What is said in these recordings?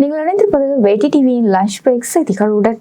வெட்டி டிவியின் lunch break செய்திகளுடன்.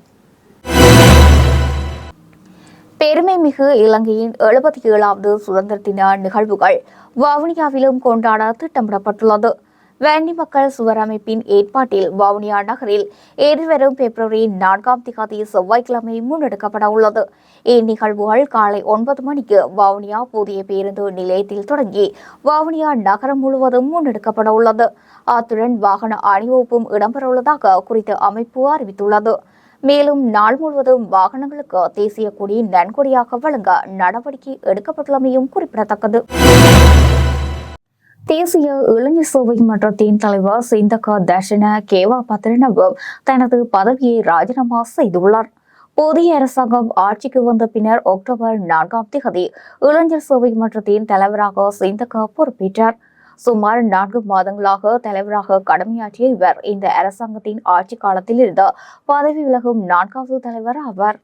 பெருமை மிகு இலங்கையின் எழுபத்தி ஏழாவது சுதந்திர தின நிகழ்வுகள் வவுனியாவிலும் கொண்டாட திட்டமிடப்பட்டுள்ளது. வேண்டி மக்கள் சுவர் அமைப்பின் ஏற்பாட்டில் வவுனியா நகரில் எதிர்வரும் பிப்ரவரி நான்காம் திகதி செவ்வாய்க்கிழமை முன்னெடுக்கப்பட உள்ளது இந்நிகழ்வுகள் காலை ஒன்பது மணிக்கு வவுனியா புதிய பேருந்து நிலையத்தில் தொடங்கி வவுனியா நகரம் முழுவதும் முன்னெடுக்கப்பட உள்ளது அத்துடன் வாகன அணிவகுப்பும் இடம்பெறவுள்ளதாக குறித்த அமைப்பு அறிவித்துள்ளது. மேலும் நாள் முழுவதும் வாகனங்களுக்கு தேசிய கொடி நன்கொடியாக வழங்க நடவடிக்கை எடுக்கப்பட்டுள்ளமையும் குறிப்பிடத்தக்கது. தேசிய இளைஞர் சேவை மன்றத்தின் தலைவர் சிந்தகா தர்ஷன கேவா பத்ரனவும் தனது பதவியை ராஜினாமா செய்துள்ளார். புதிய அரசாங்கம் ஆட்சிக்கு வந்த பின்னர் அக்டோபர் நான்காம் தேதி இளைஞர் சேவை மன்றத்தின் தலைவராக சிந்தகா பொறுப்பேற்றார். சுமார் நான்கு மாதங்களாக தலைவராக கடமையாற்றிய இவர் இந்த அரசாங்கத்தின் ஆட்சி காலத்தில் இருந்து பதவி விலகும் நான்காவது தலைவர் ஆவார்.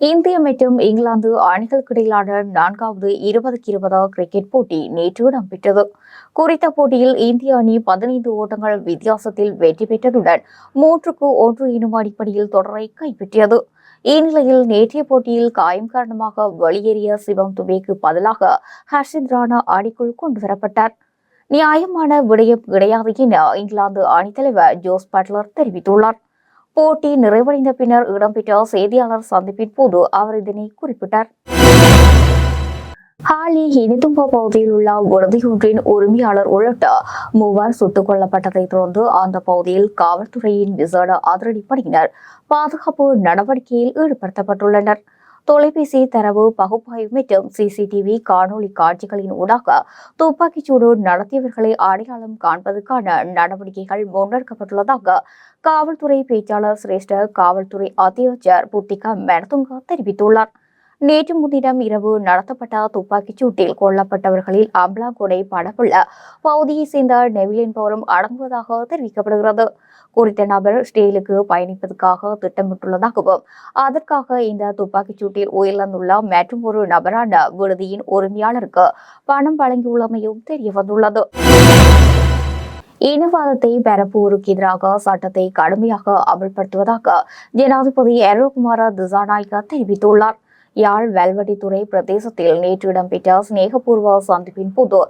இந்திய மற்றும் இங்கிலாந்து அணிகளுக்கிடையிலான நான்காவது இருபதுக்கு இருபது கிரிக்கெட் போட்டி நேற்று இடம்பெற்றது குறித்த போட்டியில் இந்திய அணி பதினைந்து ஓட்டங்கள் வித்தியாசத்தில் வெற்றி பெற்றதுடன் மூன்றுக்கு ஒன்று எனும் அடிப்படையில் தொடரை கைப்பற்றியது. இந்நிலையில் நேற்றைய போட்டியில் காயம் காரணமாக வெளியேறிய சிவம் துபேக்கு பதிலாக ஹர்ஷித் ராணா அணிக்குள் கொண்டுவரப்பட்டார் நியாயமான விடயம் கிடையாது என இங்கிலாந்து அணித்தலைவர் ஜோஸ் பட்லர் தெரிவித்துள்ளார் போட்டி நிறைவடைந்த பின்னர் இடம்பெற்ற செய்தியாளர் சந்திப்பின் போது அவர் இதனை குறிப்பிட்டார். ஹாலி இனிதும்பா பகுதியில் உள்ள விடுதியொன்றின் உரிமையாளர் உள்ளிட்ட மூவர் சுட்டுக் கொல்லப்பட்டதை தொடர்ந்து அந்த பகுதியில் காவல்துறையின் விசேட அதிரடிப்படையினர் பாதுகாப்பு நடவடிக்கையில் ஈடுபடுத்தப்பட்டுள்ளனர். தொலைபேசி தரவு பகுப்பாய்வு மற்றும் சிசிடிவி காணொலி காட்சிகளின் ஊடாக துப்பாக்கிச்சூடு நடத்தியவர்களை அடையாளம் காண்பதற்கான நடவடிக்கைகள் முன்னெடுக்கப்பட்டுள்ளதாக காவல்துறை பேச்சாளர் சிரேஷ்ட காவல்துறை அத்தியட்சர் புத்திகா மெனதுங்கா தெரிவித்துள்ளார். நேற்று முன்தினம் இரவு நடத்தப்பட்ட துப்பாக்கிச் சூட்டில் கொல்லப்பட்டவர்களில் அம்பலாங்கொடை படப்புள்ள பகுதியைச் சேர்ந்த நெவில் என்பவரும் அடங்குவதாக தெரிவிக்கப்படுகிறது. குறித்த நபர் ஸ்டேலுக்கு பயணிப்பதற்காக திட்டமிட்டுள்ளதாகவும் அதற்காக இந்த துப்பாக்கிச் சூட்டில் உயிரிழந்துள்ள மற்றும் ஒரு நபரான விடுதியின் உரிமையாளருக்கு பணம் வழங்கியுள்ளமையும் தெரியவந்துள்ளது. இனவாதத்தை பரப்புவோருக்கு எதிராக சட்டத்தை கடுமையாக அமல்படுத்துவதாக ஜனாதிபதி எரோகுமார திசாநாயக்கா தெரிவித்துள்ளார். யாழ் வெல்வெட்டித்துறை பிரதேசத்தில் நேற்று இடம்பெற்ற சிநேகபூர்வ சந்திப்பின் போது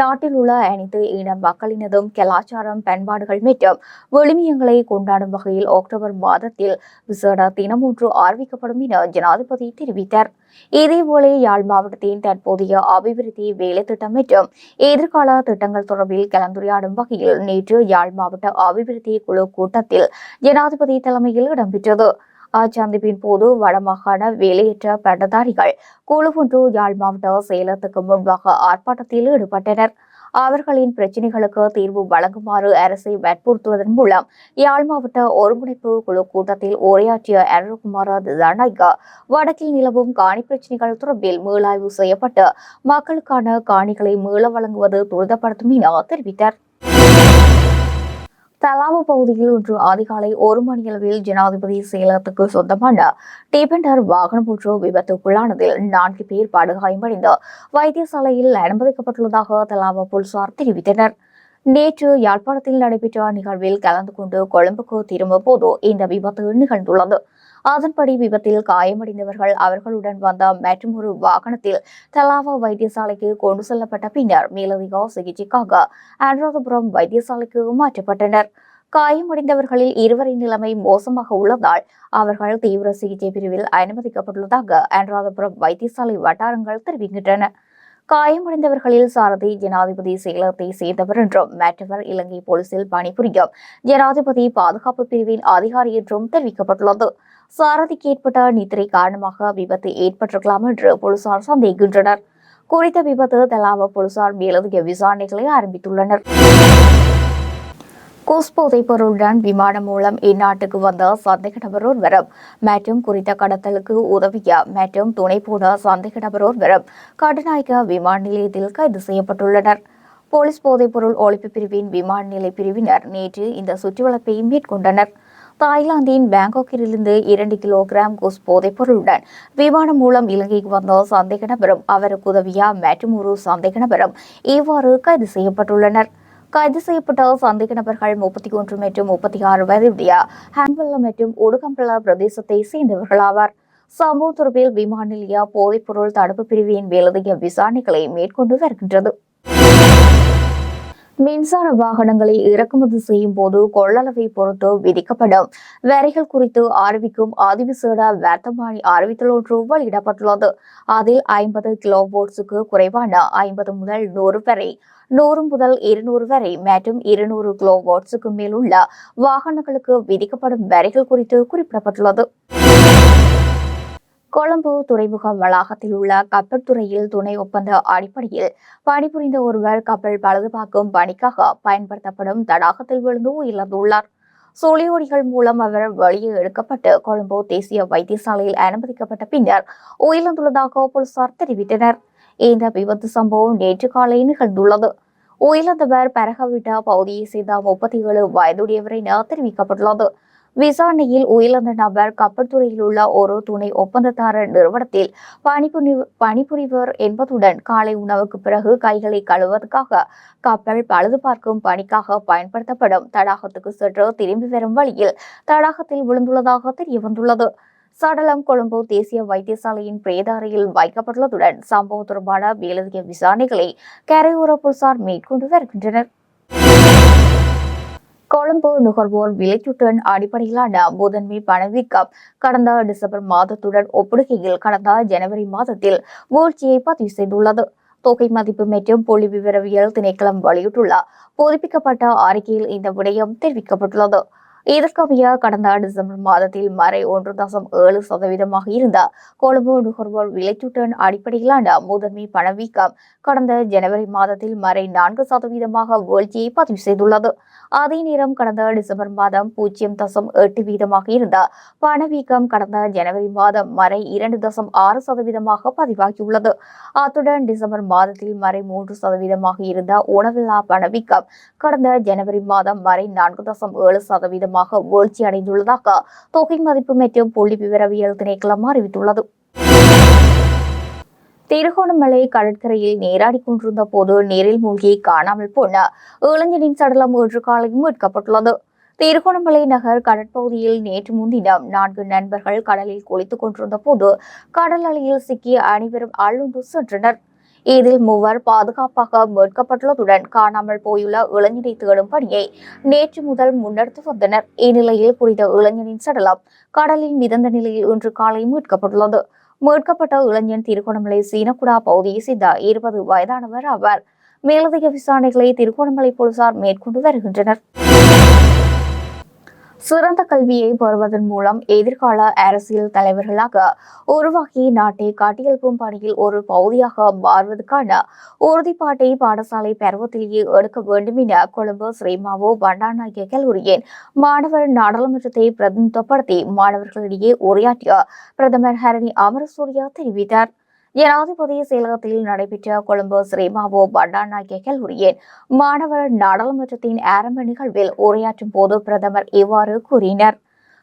நாட்டில் உள்ள அனைத்து இன மக்களினதும் கலாச்சாரம் பண்பாடுகள் மற்றும் விழுமியங்களை கொண்டாடும் வகையில் அக்டோபர் மாதத்தில் விசேட தினம் ஒன்று அறிவிக்கப்படும் என ஜனாதிபதி தெரிவித்தார். இதேபோல யாழ் மாவட்டத்தின் தற்போதைய அபிவிருத்தி வேலை திட்டம் மற்றும் எதிர்கால திட்டங்கள் தொடர்பில் கலந்துரையாடும் வகையில் நேற்று யாழ் மாவட்ட அபிவிருத்தி குழு கூட்டத்தில் ஜனாதிபதி தலைமையில் இடம்பெற்றது. அச்சந்திப்பின் போது வடமாகாண வேலையற்ற பட்டதாரிகள் குழு ஒன்று யாழ் மாவட்ட செயலத்துக்கு முன்பாக ஆர்ப்பாட்டத்தில் ஈடுபட்டனர். அவர்களின் பிரச்சினைகளுக்கு தீர்வு வழங்குமாறு அரசை வற்புறுத்துவதன் மூலம் யாழ் மாவட்ட ஒருங்கிணைப்பு குழு கூட்டத்தில் உரையாற்றிய அருள்குமார திசாநாயக்கா வடக்கில் நிலவும் காணி பிரச்சினைகள் தொடர்பில் மீளாய்வு செய்யப்பட்டு மக்களுக்கான காணிகளை மீள வழங்குவது துரிதப்படுத்தும் என தெரிவித்தார். தலாவ பகுதியில் இன்று அதிகாலை ஒரு மணியளவில் ஜனாதிபதி சேலத்துக்கு சொந்தமான டிபெண்டர் வாகனம் ஒன்று விபத்துக்குள்ளானதில் நான்கு பேர் படுகாயமடைந்து வைத்தியசாலையில் அனுமதிக்கப்பட்டுள்ளதாக தலாவ போலீசார் தெரிவித்தனர். நேற்று யாழ்ப்பாணத்தில் நடைபெற்ற நிகழ்வில் கலந்து கொண்டு கொழும்புக்கு திரும்பும் போது இந்த விபத்து நிகழ்ந்துள்ளது. அதன்படி விபத்தில் காயமடைந்தவர்கள் அவர்களுடன் வந்த மற்றொரு வாகனத்தில் தலாவா வைத்தியசாலைக்கு கொண்டு செல்லப்பட்ட பின்னர் மேலதிக சிகிச்சைக்காக அனுராதபுரம் வைத்தியசாலைக்கு மாற்றப்பட்டனர். காயமடைந்தவர்களில் இருவரின் நிலைமை மோசமாக உள்ளதால் அவர்கள் தீவிர சிகிச்சை பிரிவில் அனுமதிக்கப்பட்டுள்ளதாக அனுராதபுரம் வைத்தியசாலை வட்டாரங்கள் தெரிவிக்கின்றன. காயமடைந்தவர்களில் சாரதி ஜனாதிபதி சேலத்தை சேர்ந்தவர் என்றும் மற்றவர் இலங்கை போலீசில் பணிபுரியும் ஜனாதிபதி பாதுகாப்பு பிரிவின் அதிகாரி என்றும் தெரிவிக்கப்பட்டுள்ளது. சாரதிக்கு ஏற்பட்ட நித்திரை காரணமாக விபத்து ஏற்பட்டிருக்கலாம் என்று போலீசார் சந்தேகின்றனர் குறித்த விபத்து தலாவ போலீசார் மேலதிக விசாரணைகளை ஆரம்பித்துள்ளனர். கோஸ் போதைப் பொருளுடன் விமானம் மூலம் இந்நாட்டுக்கு வந்த சந்தேக நபர் ஒருவரும் மற்றும் குறித்த கடத்தலுக்கு உதவிய மற்றும் துணை போன சந்தேக நபர் ஒருவரும் கடுநாயக்க விமான நிலையத்தில் கைது செய்யப்பட்டுள்ளனர். போலீஸ் போதைப்பொருள் ஒழிப்பு பிரிவின் விமான நிலை பிரிவினர் நேற்று இந்த சுற்றுவளப்பை மேற்கொண்டனர். தாய்லாந்தின் பாங்காக்கிலிருந்து இரண்டு கிலோகிராம் குஸ் போதைப் பொருளுடன் விமானம் மூலம் இலங்கைக்கு வந்த சந்தேக நபரும் அவருக்கு உதவிய மற்றும் ஒரு சந்தேக நபரும் இவ்வாறு கைது செய்யப்பட்டுள்ளனர். கைது செய்யப்பட்ட சந்தேக நபர்கள் முப்பத்தி ஒன்று மற்றும் முப்பத்தி ஆறு வயதுடைய ஹான்பல்ல மற்றும் உடுகம்பல பிரதேசத்தை சேர்ந்தவர்களாவர். சம்பவம் தொடர்பில் விமான நிலைய போதைப்பொருள் தடுப்பு பிரிவின் மேலதிக விசாரணைகளை மேற்கொண்டு வருகின்றது. மின்சார வாகனங்களை இறக்குமதி செய்யும் போது கொள்ளளவை பொறுத்து விதிக்கப்படும். வரிகள் குறித்து அறிவிக்கும் அதிவிசேட வர்த்தமானி அறிவித்தல் ஒன்று வெளியிடப்பட்டுள்ளது. அதில் ஐம்பது கிலோ வோல்ட்ஸுக்கு குறைவான ஐம்பது முதல் நூறு வரை நூறு முதல் இருநூறு வரை மற்றும் இருநூறு கிலோ வோல்ட்ஸுக்கு மேல் உள்ள வாகனங்களுக்கு விதிக்கப்படும் வரிகள் குறித்து குறிப்பிடப்பட்டுள்ளது. கொழும்பு துறைமுக வளாகத்தில் உள்ள கப்பல் துறையில் துணை ஒப்பந்த அடிப்படையில் பணிபுரிந்த ஒருவர் கப்பல் பழுதுபார்க்கும் பணிக்காக பயன்படுத்தப்படும் தடாகத்தில் விழுந்து உயிரிழந்துள்ளார். சுழியோடிகள் மூலம் அவர் வெளியே எடுக்கப்பட்டு கொழும்பு தேசிய வைத்தியசாலையில் அனுமதிக்கப்பட்ட பின்னர் உயிரிழந்துள்ளதாக போலீசார் தெரிவித்தனர். இந்த விபத்து சம்பவம் நேற்று காலை நிகழ்ந்துள்ளது. உயிரிழந்தவர் பரகவிட்டா பகுதியை சேர்ந்த முப்பத்தி ஏழு வயதுடையவர் என தெரிவிக்கப்பட்டுள்ளது. விசாரணையில் உயிரிழந்த நபர் கப்பல்துறையில் உள்ள ஒரு துணை ஒப்பந்ததாரர் நிறுவனத்தில் பணிபுரி பணிபுரிவர் என்பதுடன் காலை உணவுக்கு பிறகு கைகளை கழுவதற்காக கப்பல் பழுது பார்க்கும் பணிக்காக பயன்படுத்தப்படும் தடாகத்துக்கு சென்று திரும்பி வரும் வழியில் தடாகத்தில் விழுந்துள்ளதாக தெரிய வந்துள்ளது சடலம் கொழும்பு தேசிய வைத்தியசாலையின் பிரேத அறையில் வைக்கப்பட்டுள்ளதுடன் சம்பவம் தொடர்பான மேலதிக விசாரணைகளை கரையோர போலீசார் மேற்கொண்டு வருகின்றனர். கொழும்பு நுகர்வோர் விலைச்சுட்டன் அடிப்படையிலான முதன்மை பணவீக்கம் கடந்த டிசம்பர் மாதத்துடன் ஒப்பிடுகையில் கடந்த ஜனவரி மாதத்தில் வீழ்ச்சியை பதிவு செய்துள்ளது. தொகை மதிப்பு மற்றும் புள்ளி விவரவியல் திணைக்களம் வெளியிட்டுள்ள புதுப்பிக்கப்பட்ட அறிக்கையில் இந்த விடயம் தெரிவிக்கப்பட்டுள்ளது. இதற்கமைய கடந்த டிசம்பர் மாதத்தில் மறை ஒன்று தசம் ஏழு சதவீதமாக இருந்த கொழும்பு நுகர்வோர் விலைச்சுட்டன் அடிப்படையிலான முதன்மை பணவீக்கம் கடந்த ஜனவரி மாதத்தில் மறை நான்கு சதவீதமாக வீழ்ச்சியை பதிவு செய்துள்ளது. அதே நேரம் கடந்த டிசம்பர் மாதம் பூஜ்ஜியம் தசம் எட்டு வீதமாக இருந்த பணவீக்கம் கடந்த ஜனவரி மாதம் மறை இரண்டு தசம் ஆறு சதவீதமாக பதிவாகியுள்ளது. அத்துடன் டிசம்பர் மாதத்தில் மறை மூன்று சதவீதமாக இருந்த உணவில்லா பணவீக்கம் கடந்த ஜனவரி மாதம் மறை நான்கு தசம் ஏழு சதவீதம் சதவீதமாக வீழ்ச்சி அடைந்துள்ளதாக தொகை மதிப்பு மற்றும் புள்ளி விவரவியல் திணைக்களம் அறிவித்துள்ளது. திருகோணமலை கடற்கரையில் நீராடி கொண்டிருந்த போது நீரில் மூழ்கி காணாமல் போன இளைஞனின் சடலம் இன்று காலை மீட்கப்பட்டுள்ளது. திருகோணமலை நகர் கடற்பகுதியில் நேற்று முன்தினம் நான்கு நண்பர்கள் கடலில் குளித்துக் கொண்டிருந்த போது கடல் அலையில் சிக்கிய அனைவரும் ஆளுண்டு சென்றனர். இதில் மூவர் பாதுகாப்பாக மீட்கப்பட்டுள்ளதுடன் காணாமல் போயுள்ள இளைஞரை தேடும் பணியை நேற்று முதல் முன்னெடுத்து வந்தனர். இந்நிலையில் குறித்த இளைஞனின் சடலம் கடலில் மிதந்த நிலையில் இன்று காலை மீட்கப்பட்டுள்ளது. மீட்கப்பட்ட இளைஞன் திருகோணமலை சீனக்குடா பகுதியை சேர்ந்த இருபது வயதானவர் ஆவார். மேலதிக விசாரணைகளை திருகோணமலை போலீசார் மேற்கொண்டு வருகின்றனர். சிறந்த கல்வியை பெறுவதன் மூலம் எதிர்கால அரசியல் தலைவர்களாக உருவாக்கி நாட்டை காட்டியெழுப்பும் பணியில் ஒரு பகுதியாக மாறுவதற்கான உறுதிப்பாட்டை பாடசாலை பருவத்திலேயே எடுக்க வேண்டும் என கொழும்பு ஸ்ரீமாவோ பண்டாநாயக கல்லூரியின் மாணவர் நாடாளுமன்றத்தை பிரதிநிதித்துவப்படுத்தி மாணவர்களிடையே உரையாற்றிய பிரதமர் ஹரணி அமரசூரியா தெரிவித்தார். ஜனாதிபதி செயலகத்தில் நடைபெற்ற கொழும்பு ஸ்ரீமாவோ பண்டாநாயக்க கல்லூரியின் மாணவர் நாடாளுமன்றத்தின் ஆரம்ப நிகழ்வில் உரையாற்றும் போது பிரதமர் இவ்வாறு கூறினார்.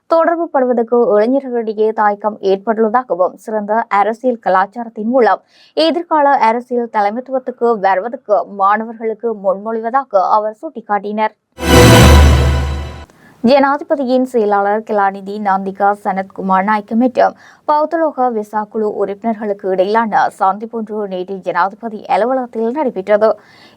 தொடர்பு படுவதற்கு இளைஞர்களிடையே தாய்க்கம் ஏற்பட்டுள்ளதாகவும் சிறந்த அரசியல் கலாச்சாரத்தின் மூலம் எதிர்கால அரசியல் தலைமைத்துவத்துக்கு வருவதற்கு மாணவர்களுக்கு முன்மொழிவதாக அவர் சுட்டிக்காட்டினார். ஜனாதிபதியின் செயலாளர் கலாநிதி நாந்திகா சனத்குமார் நாய்க்கு மற்றும் பௌத்தலோக விசா குழு உறுப்பினர்களுக்கு இடையிலான சந்திப்பொன்று நேற்று ஜனாதிபதி அலுவலகத்தில் நடைபெற்றது.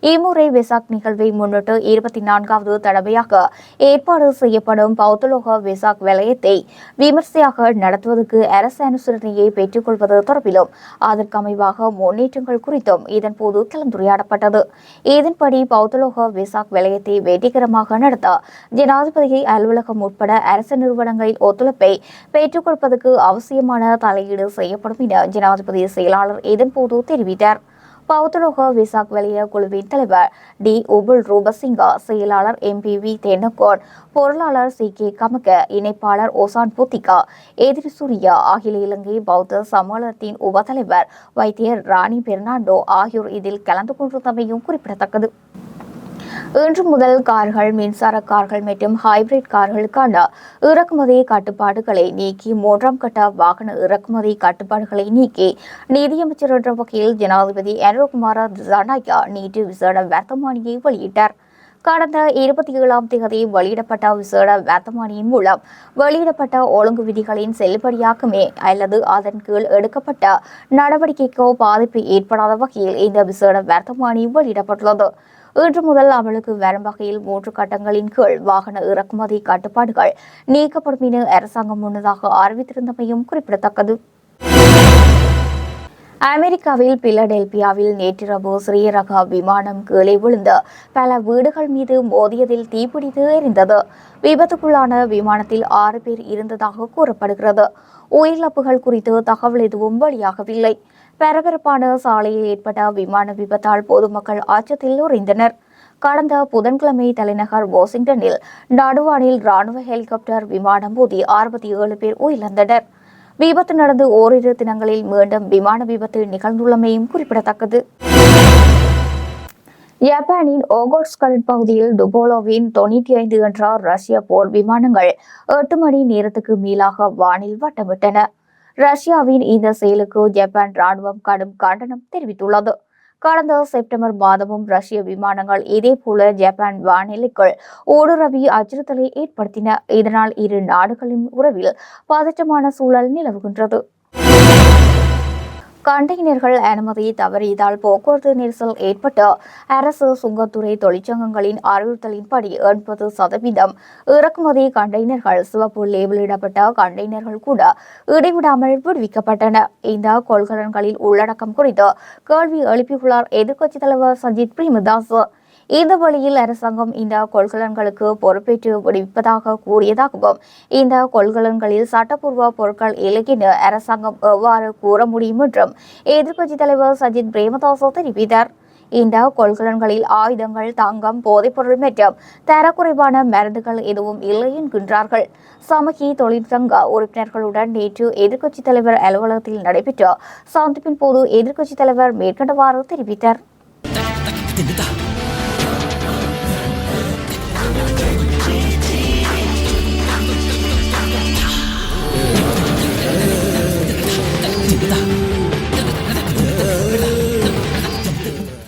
இம்முறை விசாக் நிகழ்வை முன்னிட்டு இருபத்தி நான்காவது தடவையாக ஏற்பாடு செய்யப்படும் பௌத்தலோக விசாக் வலயத்தை விமர்சையாக நடத்துவதற்கு அரசு அனுசரணையை பெற்றுக்கொள்வது தொடர்பிலும் அதற்கமைவாக முன்னேற்றங்கள் குறித்தும் இதன்போது கலந்துரையாடப்பட்டது. இதன்படி பௌத்தலோக விசாக் வலயத்தை வெற்றிகரமாக நடத்த ஜனாதிபதியை அலுவலகம் உட்பட அரசு நிறுவனங்களின் ஒத்துழைப்பை பெற்றுக் கொடுப்பதற்கு அவசியமான தலையீடு செய்யப்படும் என ஜனாதிபதி செயலாளர் இதன்போது தெரிவித்தார். பௌத்தலோக விசாக் வலய குழுவின் தலைவர் டி. உபுல் ரூபசிங்கா செயலாளர் எம்பிவி தென்னகோட் பொருளாளர் சி. கே. கமக இணைப்பாளர் ஒசான் புத்திகா எதிரி சூர்யா அகில இலங்கை பௌத்த சமூகத்தின் உபத்தலைவர் வைத்தியர் ராணி பெர்னாண்டோ ஆகியோர் இதில் கலந்து கொண்டிருந்தமையும் குறிப்பிடத்தக்கது. இன்று முதல் கார்கள் மின்சார கார்கள் மற்றும் ஹைபிரிட் கார்களுக்கான இறக்குமதி கட்டுப்பாடுகளை நீக்கி மூன்றாம் கட்ட வாகன இறக்குமதி கட்டுப்பாடுகளை நீக்கி நீதியமைச்சர் என்ற வகையில் ஜனாதிபதி அனுகுமார திசாநாயக்கா நேற்று விசேட வர்த்தமானியை வெளியிட்டார். கடந்த இருபத்தி ஏழாம் தேதி வெளியிடப்பட்ட விசேட வர்த்தமானியின் மூலம் வெளியிடப்பட்ட ஒழுங்கு விதிகளின் செல்லுபடியாக்குமே அல்லது அதன் கீழ் எடுக்கப்பட்ட நடவடிக்கைக்கோ பாதிப்பு ஏற்படாத வகையில் இந்த விசேட வர்த்தமானி வெளியிடப்பட்டுள்ளது. இன்று முதல் அமலுக்கு வரும் வகையில் மூன்று கட்டங்களின் கீழ் வாகன இறக்குமதி கட்டுப்பாடுகள் நீக்கப்படும் என அரசாங்கம் முன்னதாக அறிவித்திருந்தமையும் குறிப்பிடத்தக்கது. அமெரிக்காவில் பிலடெல்பியாவில் நேற்றிரவு ஸ்ரீரக விமானம் கீழே விழுந்து பல வீடுகள் மீது மோதியதில் தீப்பிடித்து எரிந்தது விபத்துக்குள்ளான விமானத்தில் ஆறு பேர் இருந்ததாக கூறப்படுகிறது. உயிரிழப்புகள் குறித்து தகவல் எதுவும் வெளியாகவில்லை. பரபரப்பான சாலையில் ஏற்பட்ட விமான விபத்தால் பொதுமக்கள் அச்சத்தில் உறைந்தனர். கடந்த புதன்கிழமை தலைநகர் வாஷிங்டனில் நடுவானில் ராணுவ ஹெலிகாப்டர் விமானம் மோதி அறுபத்தி ஏழு பேர் உயிரிழந்தனர். விபத்து நடந்து ஓரிரு தினங்களில் மீண்டும் விமான விபத்து நிகழ்ந்துள்ளமையும் குறிப்பிடத்தக்கது. ஜப்பானின் ஓகோட்ஸ் கடற்பகுதியில் டுபோலோவின் தொண்ணூற்றி ஐந்து என்ற ரஷ்ய போர் விமானங்கள் எட்டு மணி நேரத்துக்கு மேலாக வானில் வட்டமிட்டன. ரஷ்யாவின் இந்த செயலுக்கு ஜப்பான் ராணுவம் கடும் கண்டனம் தெரிவித்துள்ளது. கடந்த செப்டம்பர் மாதமும் ரஷ்ய விமானங்கள் இதேபோல ஜப்பான் வானிலைக்குள் ஊடுருவி அச்சுறுத்தலை ஏற்படுத்தின. இதனால் இரு நாடுகளின் உறவில் பதற்றமான சூழல் நிலவுகின்றது. கண்டெய்னர்கள் அனுமதி தவறியதால் போக்குவரத்து நெரிசல் ஏற்பட்டு அரசு சுங்கத்துறை தொழிற்சங்கங்களின் அறிவுறுத்தலின்படி எண்பது சதவீதம் இறக்குமதி கண்டெய்னர்கள் சிவப்பு லேபிளிடப்பட்ட கண்டெய்னர்கள் கூட இடைவிடாமல் விடுவிக்கப்பட்டன. இந்த கொள்கலன்களில் உள்ளடக்கம் குறித்து கேள்வி எழுப்பியுள்ளார் எதிர்க்கட்சித் தலைவர் சஜித் பிரேமதாஸ். இந்த வழியில் அரசாங்கம் இந்த கொள்கலன்களுக்கு பொறுப்பேற்று விடுவிப்பதாக கூறியதாகவும் இந்த கொள்கலன்களில் சட்டப்பூர்வ பொருட்கள் இல்லை என அரசாங்கம் எவ்வாறு கூற முடியும் என்றும் எதிர்க்கட்சித் தலைவர் சஜித் பிரேமதாச தெரிவித்தார். இந்த கொள்கலன்களில் ஆயுதங்கள் தங்கம் போதைப்பொருள் மற்றும் தரக்குறைவான மருந்துகள் எதுவும் இல்லை என்கின்றார்கள். சமகி தொழிற்சங்க உறுப்பினர்களுடன் நேற்று எதிர்க்கட்சித் தலைவர் அலுவலகத்தில் நடைபெற்ற சந்திப்பின் போது எதிர்க்கட்சித் தலைவர் மேற்கண்டவாறு தெரிவித்தார். Kita.